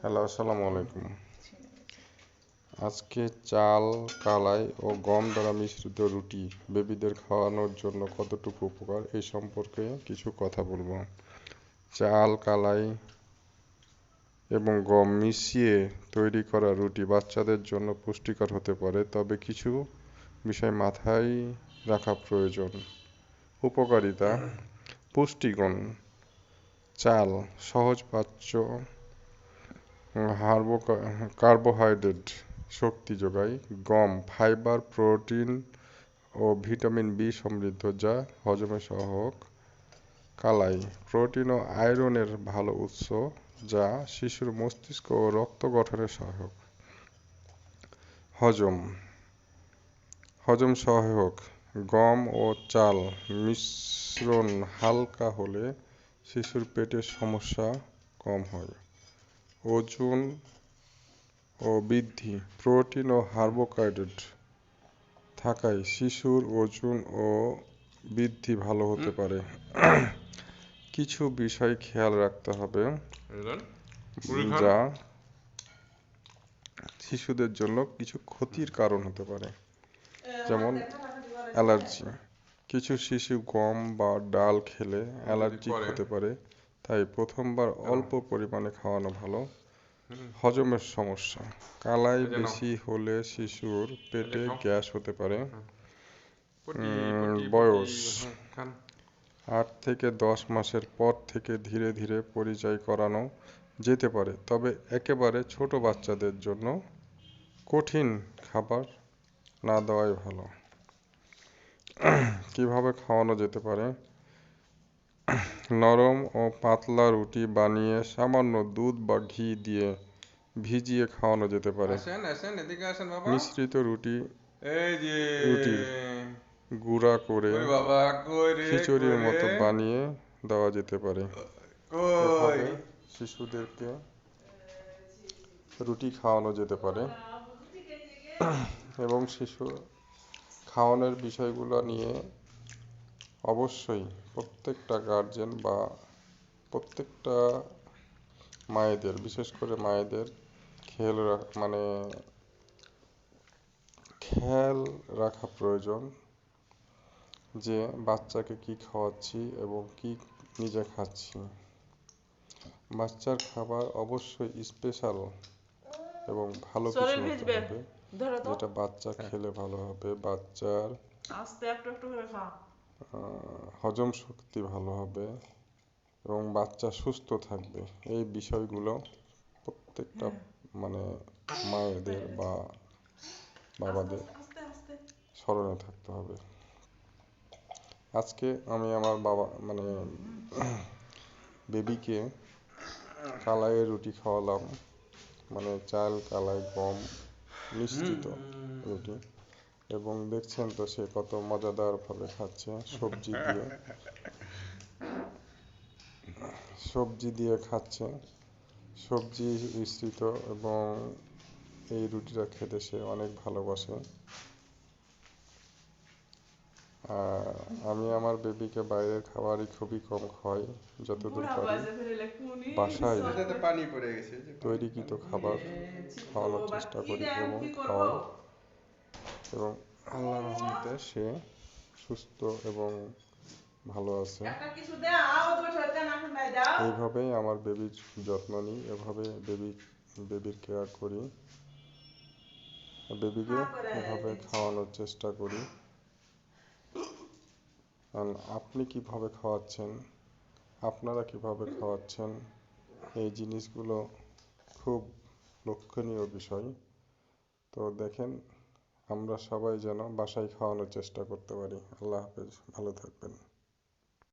Hello, আসসালামু আলাইকুম। আজকে চাল, কালাই ও গম দ্বারা মিশ্রিত রুটি বেবিদের খাওয়ানোর জন্য কতটুকু উপকার এই সম্পর্কে কিছু কথা বলব। চাল, কালাই এবং গম মিশিয়ে তৈরি করা রুটি বাচ্চাদের জন্য পুষ্টিকর হতে পারে, তবে কিছু বিষয় মাথায় রাখা প্রয়োজন। উপকারিতা, পুষ্টিগুণ। চাল, সহজ পাচ্য কার্বোহাইড্রেট শক্তি যোগায় গম, ফাইবার, প্রোটিন ও ভিটামিন বি সমৃদ্ধ যা হজমে সহায়ক। কালাই, প্রোটিন ও আয়রনের ভালো উৎস যা শিশুর মস্তিষ্ক ও রক্ত গঠনে সহায়ক। হজম হজম সহায়ক। গম ও চাল মিশ্রণ হালকা হলে শিশুর পেটের সমস্যা কম হয় ওজন ও বৃদ্ধি প্রোটিন ও কার্বোহাইড্রেট থাকায় শিশুর ওজন ও বৃদ্ধি ভালো হতে পারে। কিছু বিষয় খেয়াল রাখতে হবে। যা শিশুদের জন্য কিছু ক্ষতির কারণ হতে পারে। যেমন অ্যালার্জি। কিছু শিশু গম বা ডাল খেলে অ্যালার্জি হতে পারে তাই প্রথমবার অল্প পরিমাণে খাওয়ানো ভালো। হজমের সমস্যা। কালাই বেশি হলে শিশুর পেটে গ্যাস হতে পারে। বয়স। আট থেকে দশ মাসের পর থেকে ধীরে ধীরে পরিচয় করানো যেতে পারে। তবে একেবারে ছোট বাচ্চাদের জন্য কঠিন খাবার না দেওয়াই ভালো। কীভাবে খাওয়ানো যেতে পারে? নরম ও পাতলা রুটি বানিয়ে সামান্য দুধ বা ঘি দিয়ে ভিজিয়ে খাওয়ানো যেতে পারে। মিশ্রিত রুটি রুটি গুঁড়া করে খিচুড়ির মতো বানিয়ে দেওয়া যেতে পারে। শিশুদেরকে রুটি খাওয়ানো যেতে পারে। এবং শিশু খাওয়ানোর বিষয়গুলো নিয়ে অবশ্যই প্রত্যেকটা গার্জেন বা প্রত্যেকটা মায়েদের, বিশেষ করে মায়েদের খেয়াল মানে খেয়াল রাখা প্রয়োজন যে বাচ্চাকে কি খাওয়াচ্ছি এবং কি নিজে খাচ্ছি। বাচ্চার খাবার অবশ্যই স্পেশাল এবং ভালো কিছু হতে হবে। যেটা বাচ্চা খেলে ভালো হবে বাচ্চার হজম শক্তি ভালো হবে এবং বাচ্চা সুস্থ থাকবে। এই বিষয়গুলো প্রত্যেকটা মানে মায়েদের বা বাবাদের স্মরণে থাকতে হবে। আজকে আমি আমার বাবা মানে বেবিকে কালাইয়ের রুটি খাওয়ালাম। মানে চাল কালাই গম মিশ্রিত রুটি। এবং দেখছেন তো সে কত মজাদার ভাবে খাচ্ছে সবজি দিয়ে। সবজি দিয়ে খাচ্ছে। সবজি মিশ্রিত এবং এই রুটিটা খেতে সে অনেক ভালোবাসে। আমি আমার বেবিকে বাইরের খাবারই খুবই কম খাওয়াই যতদূর পারি বাসায় তৈরিকৃত খাবার খাওয়ানোর চেষ্টা করি এবং খাওয়াই। এবং আল্লাহ রহমতে সে সুস্থ এবং ভালো আছে। এইভাবেই আমার বেবির যত্ন নিই এভাবে বেবি বেবির কেয়ার করি। বেবিকে এভাবে খাওয়ানোর চেষ্টা করি। আপনি কীভাবে খাওয়াচ্ছেন, আপনারা কীভাবে খাওয়াচ্ছেন, এই জিনিসগুলো খুব লক্ষণীয় বিষয়। তো দেখেন, আমরা সবাই যেন বাসায় খাওয়ানোর চেষ্টা করতে পারি। আল্লাহ হাফেজ, ভালো থাকবেন।